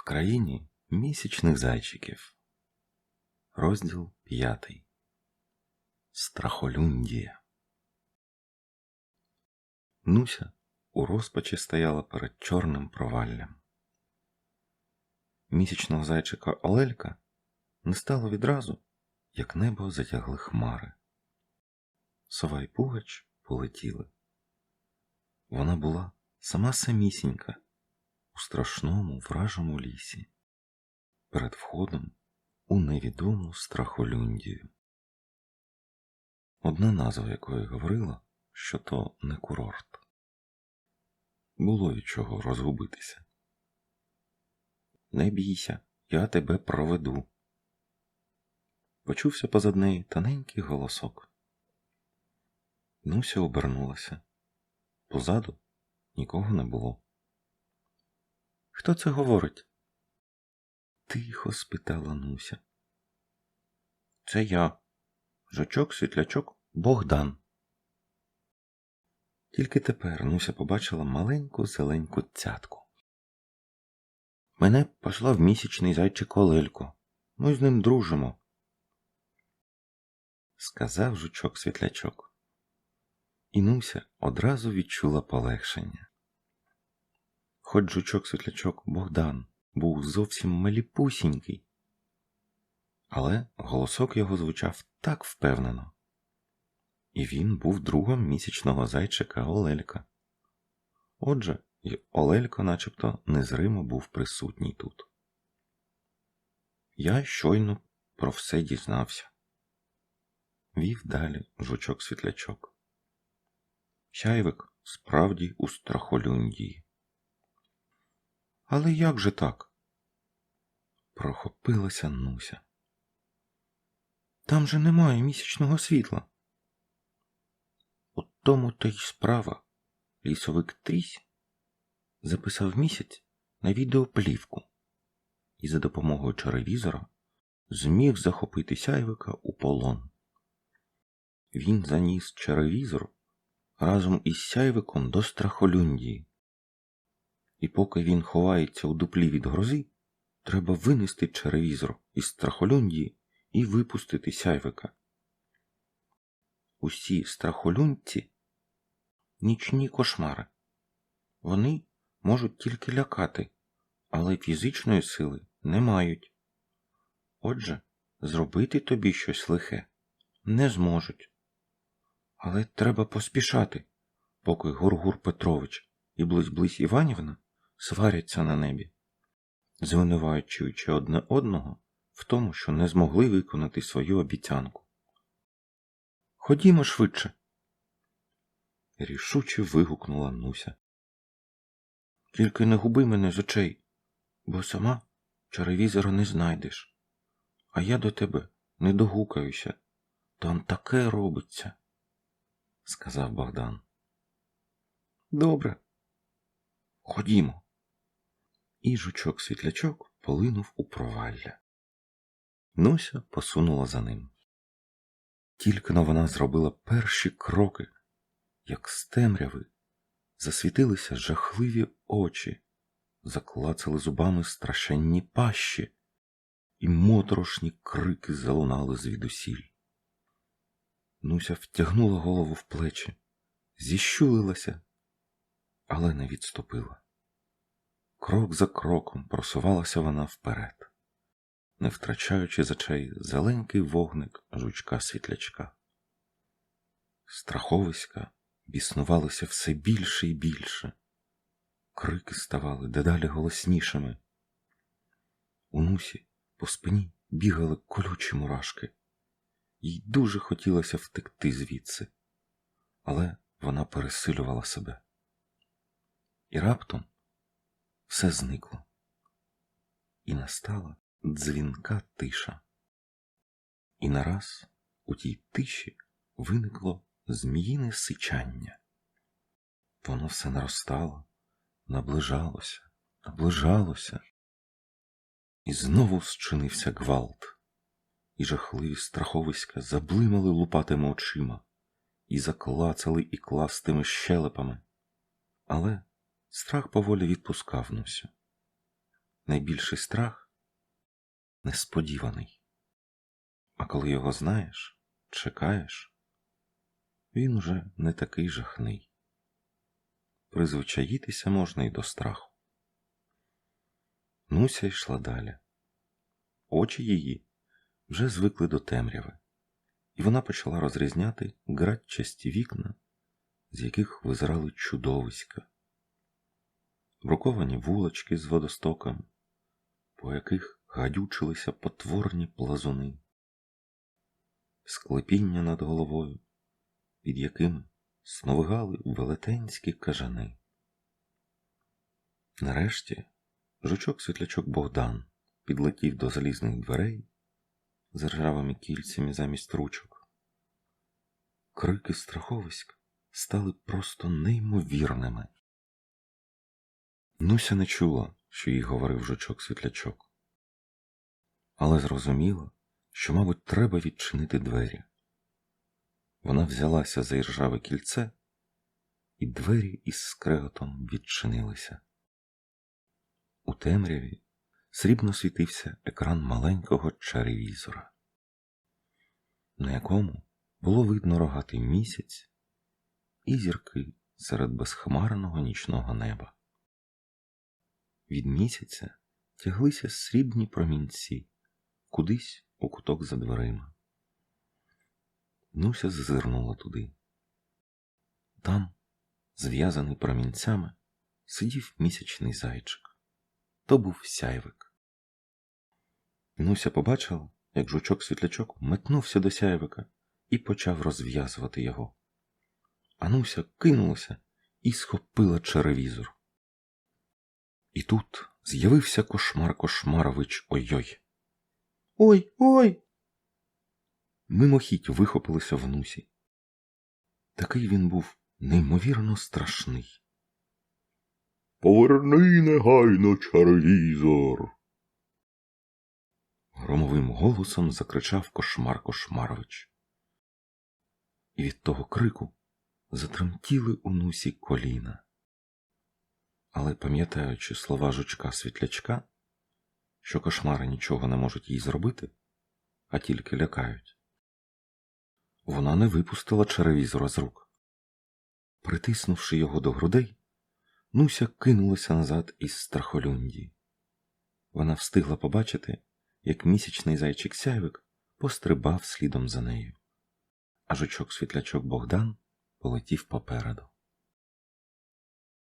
В країні місячних зайчиків. Розділ п'ятий. Страхолюндія. Нуся у розпачі стояла перед чорним проваллям. Місячного зайчика Олелька не стало відразу, як небо затягли хмари. Сова й пугач полетіли. Вона була сама самісінька у страшному вражому лісі, перед входом у невідому страхолюндію. Одна назва якої говорила, що то не курорт. Було від чого розгубитися. Не бійся, я тебе проведу. Почувся позад неї тоненький голосок. Нуся обернулася. Позаду нікого не було. Хто це говорить? Тихо спитала Нуся. Це я, жучок, світлячок, Богдан. Тільки тепер Нуся побачила маленьку зеленьку цятку. Мене послав місячний зайчик Олелько. Ми з ним дружимо. Сказав жучок світлячок. І Нуся одразу відчула полегшення. Хоч жучок світлячок Богдан був зовсім маліпусінький, але голосок його звучав так впевнено, і він був другом місячного зайчика Олелька. Отже, й Олелько начебто незримо був присутній тут. Я щойно про все дізнався. Вів далі жучок світлячок. Чайвик справді у страхолюндії. Але як же так? Прохопилася Нуся. Там же немає місячного світла. У тому то й справа. Лісовик Трісь записав місяць на відеоплівку і за допомогою черевізора зміг захопити сяйвика у полон. Він заніс черевізор разом із сяйвиком до страхолюндії. І поки він ховається у дуплі від грози, треба винести черевізор із страхолюндії і випустити сяйвика. Усі страхолюндці нічні кошмари. Вони можуть тільки лякати, але фізичної сили не мають. Отже, зробити тобі щось лихе не зможуть. Але треба поспішати, поки Гургур Петрович і Близь-Близь Іванівна сваряться на небі, звинувачуючи одне одного в тому, що не змогли виконати свою обіцянку. Ходімо швидше. Рішуче вигукнула Нуся. Тільки не губи мене з очей, бо сама черевізора не знайдеш, а я до тебе не догукаюся. Там таке робиться, сказав Богдан. Добре. Ходімо. І жучок світлячок полинув у провалля. Нуся посунула за ним. Тільки но вона зробила перші кроки, як з темряви, засвітилися жахливі очі, заклацали зубами страшенні пащі, і моторошні крики залунали звідусіль. Нуся втягнула голову в плечі, зіщулилася, але не відступила. Крок за кроком просувалася вона вперед, не втрачаючи з очей зеленький вогник жучка світлячка. Страховиська біснувалися все більше і більше, крики ставали дедалі голоснішими. У нусі по спині бігали колючі мурашки, їй дуже хотілося втекти звідси, але вона пересилювала себе. І раптом все зникло, і настала дзвінка тиша. І нараз у тій тиші виникло зміїне сичання. Воно все наростало, наближалося, наближалося, і знову зчинився гвалт, і жахливі страховиська заблимали лупатими очима і заклацали і кластими щелепами. Але страх поволі відпускав Нусю. найбільший страх несподіваний. А коли його знаєш, чекаєш, він уже не такий жахний. Призвичаїтися можна й до страху. Нуся йшла далі. Очі її вже звикли до темряви, і вона почала розрізняти градчасті вікна, з яких визирали чудовиська, бруковані вулочки з водостоками, по яких гадючилися потворні плазуни, склепіння над головою, під якими сновигали велетенські кажани. Нарешті жучок світлячок Богдан підлетів до залізних дверей з ржавими кільцями замість ручок. Крики страховиськ стали просто неймовірними. Нуся не чула, що їй говорив жучок світлячок, але зрозуміла, що, мабуть, треба відчинити двері. Вона взялася за іржаве кільце, і двері із скреготом відчинилися. У темряві срібно світився екран маленького чаревізора, на якому було видно рогатий місяць і зірки серед безхмарного нічного неба. Від місяця тяглися срібні промінці кудись у куток за дверима. Нуся зазирнула туди. Там, зв'язаний промінцями, сидів місячний зайчик. То був сяйвик. Нуся побачила, як жучок світлячок метнувся до сяйвика і почав розв'язувати його. А Нуся кинулася і схопила черевізор. І тут з'явився кошмар Кошмарович ой-ой. Ой ой. Мимохідь вихопилося в нусі. Такий він був неймовірно страшний. Поверни негайно чаревізор. Громовим голосом закричав Кошмар Кошмарович. І від того крику затремтіли у нусі коліна. Але пам'ятаючи слова жучка світлячка, що кошмари нічого не можуть їй зробити, а тільки лякають, вона не випустила черевізора з рук. Притиснувши його до грудей, Нуся кинулася назад із страхолюнді. Вона встигла побачити, як місячний зайчик сяйвик пострибав слідом за нею, а жучок світлячок Богдан полетів попереду.